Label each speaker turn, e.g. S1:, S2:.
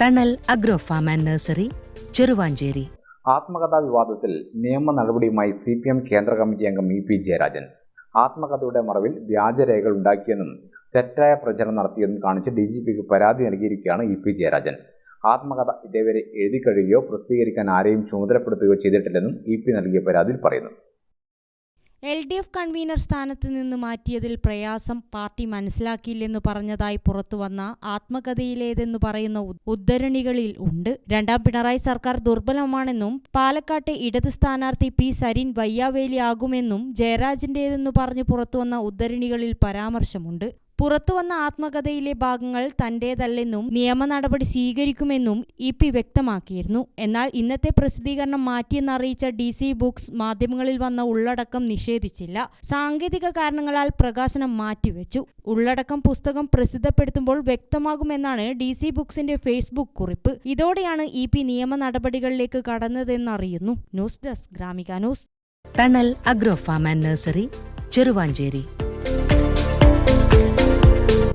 S1: Thanal agro farm and nursery Cheruvanchery.
S2: ആത്മകഥാ വിവാദത്തിൽ നിയമ നടപടിയുമായി സി പി എം കേന്ദ്ര കമ്മിറ്റി അംഗം ഇ പി ജയരാജൻ. ആത്മകഥയുടെ മറവിൽ വ്യാജരേഖകൾ ഉണ്ടാക്കിയെന്നും തെറ്റായ പ്രചരണം നടത്തിയെന്നും കാണിച്ച് ഡി ജി പിക്ക് പരാതി നൽകിയിരിക്കുകയാണ് ഇ പി ജയരാജൻ. ആത്മകഥ ഇതേവരെ എഴുതി കഴിയുകയോ പ്രസിദ്ധീകരിക്കാൻ ആരെയും ചുമതലപ്പെടുത്തുകയോ ചെയ്തിട്ടില്ലെന്നും ഇ പി നൽകിയ പരാതിയിൽ പറയുന്നു.
S3: എൽ ഡി എഫ് കൺവീനർ സ്ഥാനത്ത് നിന്ന് മാറ്റിയതിൽ പ്രയാസം പാർട്ടി മനസ്സിലാക്കിയില്ലെന്ന് പറഞ്ഞതായി പുറത്തുവന്ന ആത്മകഥയിലേതെന്ന് പറയുന്ന ഉദ്ധരണികളിൽ ഉണ്ട്. രണ്ടാം പിണറായി സർക്കാർ ദുർബലമാണെന്നും പാലക്കാട്ടെ ഇടത് സ്ഥാനാർത്ഥി പി സരിൻ വയ്യാവേലി ആകുമെന്നും ജയരാജന്റേതെന്ന് പറഞ്ഞ് പുറത്തുവന്ന ഉദ്ധരണികളിൽ പരാമർശമുണ്ട്. പുറത്തുവന്ന ആത്മകഥയിലെ ഭാഗങ്ങൾ തന്റേതല്ലെന്നും നിയമ നടപടി സ്വീകരിക്കുമെന്നും ഇ പി വ്യക്തമാക്കിയിരുന്നു. എന്നാൽ ഇന്നത്തെ പ്രസിദ്ധീകരണം മാറ്റിയെന്നറിയിച്ച ഡി സി ബുക്സ് മാധ്യമങ്ങളിൽ വന്ന ഉള്ളടക്കം നിഷേധിച്ചില്ല. സാങ്കേതിക കാരണങ്ങളാൽ പ്രകാശനം മാറ്റിവെച്ചു. ഉള്ളടക്കം പുസ്തകം പ്രസിദ്ധപ്പെടുത്തുമ്പോൾ വ്യക്തമാകുമെന്നാണ് ഡി സി ബുക്സിന്റെ ഫേസ്ബുക്ക് കുറിപ്പ്. ഇതോടെയാണ് ഇ പി നിയമ നടപടികളിലേക്ക് കടന്നതെന്നറിയുന്നു. News desk Gramika news.
S1: Thanal agro farm and nursery Cheruvanchery.